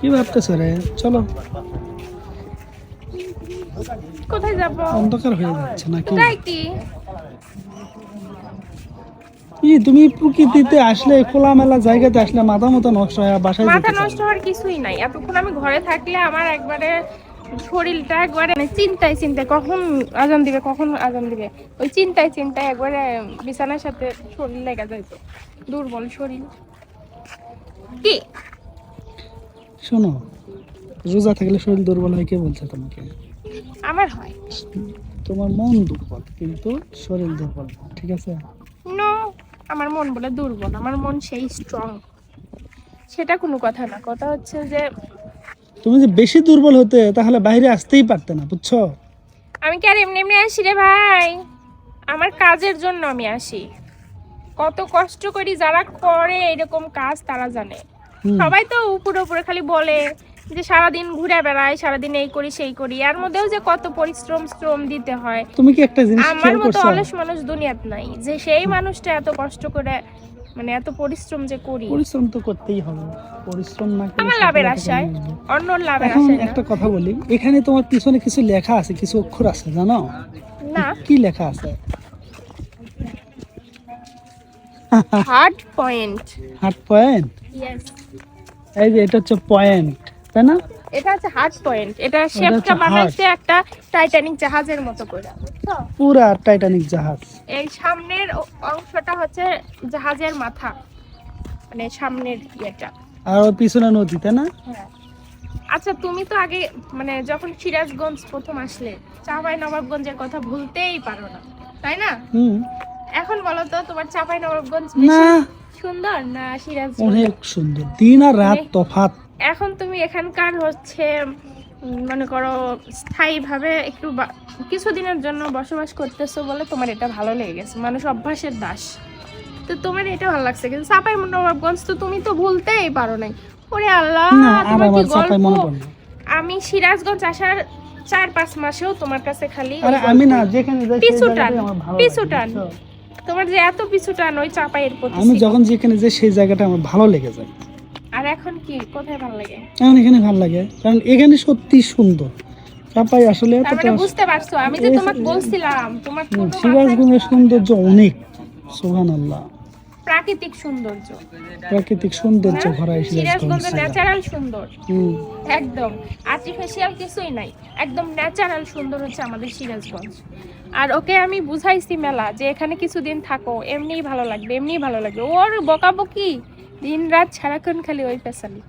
কি ভাবতেছো রে? চলো। কোথায় যাব? অন্ধকার হয়ে যাচ্ছে নাকি? ই তুমি প্রকৃতিতে আসলে খোলামেলা জায়গাতে আসলে মাথা মতো নষ্ট হয় বাসায় মাথা নষ্ট হওয়ার কিছুই নাই। এতক্ষণ আমি ঘরে থাকলে আমার একবারে শরীরটা একবারে মানে চিন্তায় চিন্তায় কখন আজান দিবে কখন আজান দিবে? ওই চিন্তায় চিন্তায় একবারে বিছানার সাথে শরীর লেগে যাইতো। দুর্বল শরীর। কি? শোনো রোজা থাকলে শরীর দুর্বল হয় কে বলছে তোমাকে? আমার হয়। তোমার মন দুর্বল কিন্তু শরীর দুর্বল ঠিক আছে? নো আমার মন বলে দুর্বল আমার মন সেই স্ট্রং সেটা কোনো কথা না কথা হচ্ছে যে তুমি যে বেশি দুর্বল হতে তাহলে বাইরে আসতেই পারতে না বুঝছ? আমি কি আর এমনি এমনি আসি রে ভাই? আমার কাজের জন্য আমি আসি। কত কষ্ট করি যারা করে এরকম কাজ তারা জানে। সবাই তো উপরে উপরে খালি বলে যে সারাদিন ঘুরে বেড়াই সারাদিন এই করি সেই করি। এর মধ্যেও যে কত পরিশ্রম শ্রম দিতে হয়। তুমি কি একটা জিনিস আমার মতো অলস মানুষ দুনিয়াত নাই। যে সেই মানুষটা এত কষ্ট করে মানে এত পরিশ্রম যে করি। পরিশ্রম তো করতেই হবে। পরিশ্রম না করলে আমার লাভের আশায় অন্য লাভের আশায়। একটা কথা বলি এখানে তোমার পিছনে কিছু লেখা আছে কিছু অক্ষর আছে জানো? না। কি লেখা আছে? Hard point heart point yes এই যে এটা হচ্ছে পয়েন্ট তাই না? এটা হচ্ছে হার্ড পয়েন্ট এটা শেপটা বানাইছে একটা টাইটানিক জাহাজের মতো করে? পুরা টাইটানিক জাহাজ। এই সামনের অংশটা হচ্ছে জাহাজের মাথা মানে সামনের ইয়েটা। আর পিছনে নদী তাই না? হ্যাঁ। আচ্ছা তুমি তো আগে মানে যখন সিরাজগঞ্জ প্রথম আসলে চাপাই নবাবগঞ্জের কথা ভুলতেই পারো না তাই না? হুম। এখন বলো তো তোমার চাপাই নবাবগঞ্জ না সুন্দর না সিরাজগঞ্জ অনেক সুন্দর। দিন আর রাত অনেক- তফাৎ। এখন তুমি এখানকার হচ্ছে মনে করো স্থায়ীভাবে একটু কিছুদিনের জন্য বসবাস করতেছো বলে তোমার এটা ভালো লেগে গেছে। মানুষ অভ্যাসের দাস। তো তোমার এটা ভালো লাগছে। কিন্তু চাপাই নবাবগঞ্জ তো তুমি তো ভুলতেই পারো নাই। ওরে আল্লাহ তোমার কি মনে গল্প আমি সিরাজগঞ্জ আসার চার পাঁচ মাসেও তোমার কাছে খালি আমি না যেখানে পিছু টান, পিছু টান। তোমার যে এত পিছু টান ওই চাপাইয়ের প্রতি আমি যখন যেখানে যাই সেই জায়গাটা আমার ভালো লেগে যায়। আর এখন কি? কোথায় ভালো লাগে? এখন এখানে ভালো লাগে কারণ এখানে সত্যি সুন্দর। চাপাই আসলে মানে এতটা বুঝতে পারছ আমি যে তোমাকে বলছিলাম তোমার সিরাজগঞ্জের সৌন্দর্য অনেক সোহান আল্লাহ প্রাকৃতিক সৌন্দর্য। প্রাকৃতিক সৌন্দর্য হ্যাঁ? ভরা সিরাজগঞ্জ ন্যাচারাল সুন্দর। একদম। আর্টিফিশিয়াল কিছুই নাই। একদম ন্যাচারাল সুন্দর হচ্ছে আমাদের সিরাজগঞ্জ। আর ওকে আমি বুঝাইছি মেলা যে এখানে কিছুদিন থাকো, এমনিই ভালো লাগবে, এমনিই ভালো লাগবে। ওর বকাবকি দিন রাত সারাক্ষণ খালি ওই পেশালি।